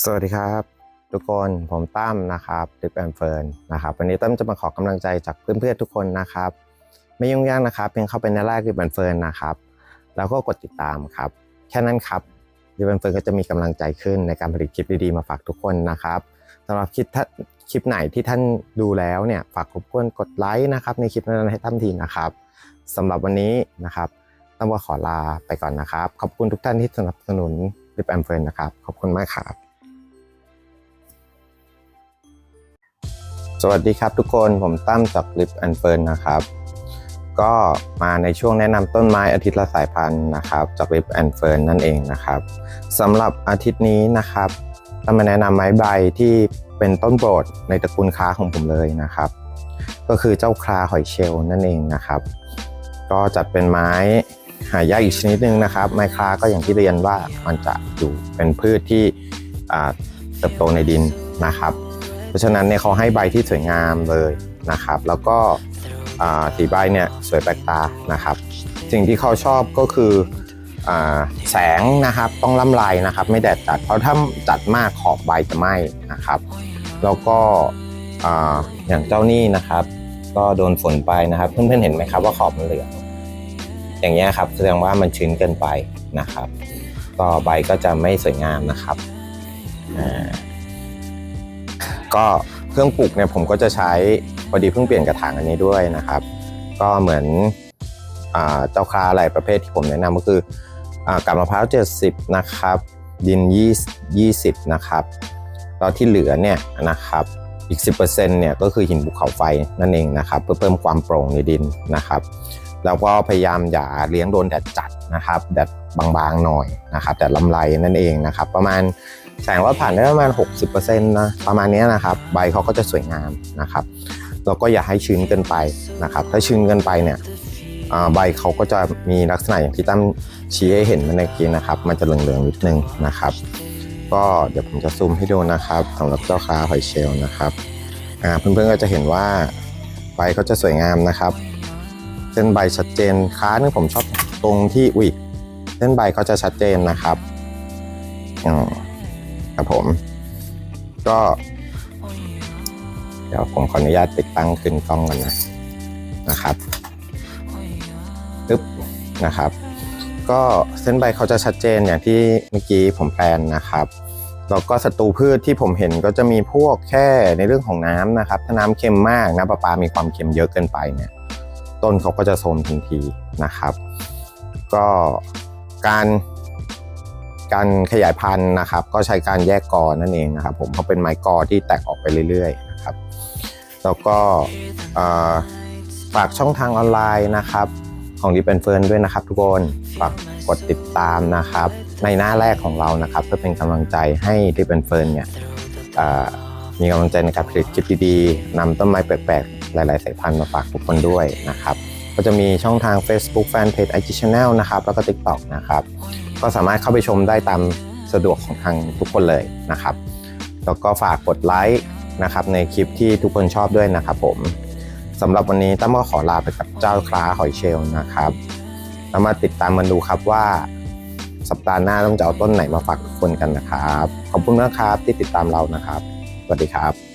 สวัสดีครับ ทุกคนผมตั้มนะครับดิปแอนเฟิร์นนะครับวันนี้ตั้มจะมาขอกำลังใจจากเพื่อนๆทุกคนนะครับ ไม่ยุ่งยากนะครับ เพียงเข้าไปในแรกดิปแอนเฟิร์นนะครับแล้วก็กดติดตามครับ แค่นั้นครับดิปแอนเฟิร์นก็จะมีกำลังใจขึ้นในการผลิตคลิปดีๆมาฝากทุกคนนะครับสำหรับคลิปท่านคลิปไหนที่ท่านดูแล้วเนี่ยฝากรบกวนกดไลค์นะครับในคลิปนั้นให้ตั้มทีนะครับสำหรับวันนี้นะครับตั้มก็ขอลาไปก่อนนะครับ ขอบคุณทุกท่านที่สนับสนุนดิปแอนเฟิร์นนะครับขอบคุณมากครับ สวัสดีครับทุกคนผมตั้มจากลิปแอนเฟิร์นนะครับ ก็มาในช่วงแนะนำต้นไม้อาทิตย์ละสายพันธุ์นะครับจากลิปแอนเฟิร์นนั่นเองนะครับสำหรับอาทิตย์นี้นะครับต้องมาแนะนำไม้ใบที่เป็นต้นโปรดในตระกูลค้าของผมเลยนะครับ ก็คือเจ้าคลาหอยเชลนั่นเองนะครับ ก็จัดเป็นไม้หายากอีกชนิดหนึ่งนะครับ ไม้คลาก็อย่างที่เรียนว่ามันจะอยู่เป็นพืชที่เติบโตในดินนะครับ เพราะฉะนั้นเนี่ยเขาให้ใบที่สวยงามเลยนะครับ แล้วก็สีใบเนี่ยสวยแปลกตานะครับ สิ่งที่เขาชอบก็คืออแสงนะครับต้องล่ำไรนะครับ ไม่แดดจัดเพราะถ้าจัดมากขอบใบจะไหม้นะครับ แล้วก็อ่าอย่างเจ้านี่นะครับ ก็โดนฝนไปนะครับ เพื่อนๆเห็นไหมครับว่าขอบมันเหลืองอย่างเงี้ยครับแสดงว่ามันชื้นเกินไปนะครับ ก็ใบก็จะไม่สวยงามนะครับอ่า ก็เครื่องปลูกเนี่ยผมก็จะใช้พอดีเพิ่งเปลี่ยนกระถางอันนี้ด้วยนะครับ ก็เหมือนอเจ้าคาอะไรประเภทที่ผมแนะนำก็คืออ่ากับมะพร้าว 70 นะครับ ดิน 20 นะครับแล้วที่เหลือเนี่ยนะครับอีก 10%เนี่ยก็คือหินภูเขาไฟนั่นเองนะครับ เพื่อเพิ่มความโปร่งในดินนะครับ แล้วก็พยายามอย่าเลี้ยงโดนแดดจัดนะครับแดดบางๆหน่อยนะครับแดดลำไรนั่นเองนะครับ ประมาณแสงว่าผ่านได้ประมาณ 60%นะประมาณนี้นะครับ ใบเขาก็จะสวยงามนะครับแล้วก็อย่าให้ชื้นเกินไปนะครับ ถ้าชื้นเกินไปเนี่ยใบเขาก็จะมีลักษณะอย่างที่ตั้มชี้ให้เห็นเมื่อกี้นะครับ มันจะเหลืองๆนิดนึงนะครับ ก็เดี๋ยวผมจะซูมให้ดูนะครับสำหรับเจ้าค้าหอยเชลล์นะครับเพื่อนๆก็จะเห็นว่าใบเขาจะสวยงามนะครับ เส้นใบชัดเจนค้านึงผมชอบตรงที่อุ้ยเส้นใบเขาจะชัดเจนนะครับอืมครับผม ก็ เดี๋ยวผมขออนุญาตติดตั้งขึ้นกล้องก่อนนะนะครับปึ๊บนะครับ ก็เส้นใบเขาจะชัดเจนอย่างที่เมื่อกี้ผมแปลนนะครับแล้วก็ศัตรูพืชที่ผมเห็นก็จะมีพวกแค่ในเรื่องของน้ำนะครับ ถ้าน้ำเค็มมากน้ำประปามีความเค็มเยอะเกินไปเนี่ย ต้นเขาก็จะโทรมทันทีนะครับ ก็การการขยายพันธุ์นะครับ ก็ใช้การแยกกอนั่นเองนะครับ ผมเพราะเป็นไม้กอที่แตกออกไปเรื่อยๆนะครับ แล้วก็ฝากช่องทางออนไลน์นะครับ ของดิปแอนเฟิร์นด้วยนะครับ ทุกคนฝากกดติดตามนะครับ ในหน้าแรกของเรานะครับ เพื่อเป็นกำลังใจให้ดิปแอนเฟิร์นเนี่ยมีกำลังใจในการผลิตคลิปดีๆนำต้นไม้แปลกๆ หลาย ๆ สายพันธุ์มาฝากทุกคนด้วยนะครับก็จะมีช่องทาง Facebook Fanpage IG Channel นะครับแล้วก็ TikTok นะครับก็สามารถเข้าไปชมได้ตามสะดวกของทางทุกคนเลยนะครับแล้วก็ฝากกดไลค์นะครับในคลิปที่ทุกคนชอบด้วยนะครับผมสำหรับวันนี้ตั้มก็ขอลาไปกับเจ้าคลาหอยเชลล์นะครับแล้วมาติดตามมันดูครับว่าสัปดาห์หน้าต้องจะเอาต้นไหนมาฝากทุกคนกันนะครับ ขอบคุณนะครับที่ติดตามเรานะครับ สวัสดีครับ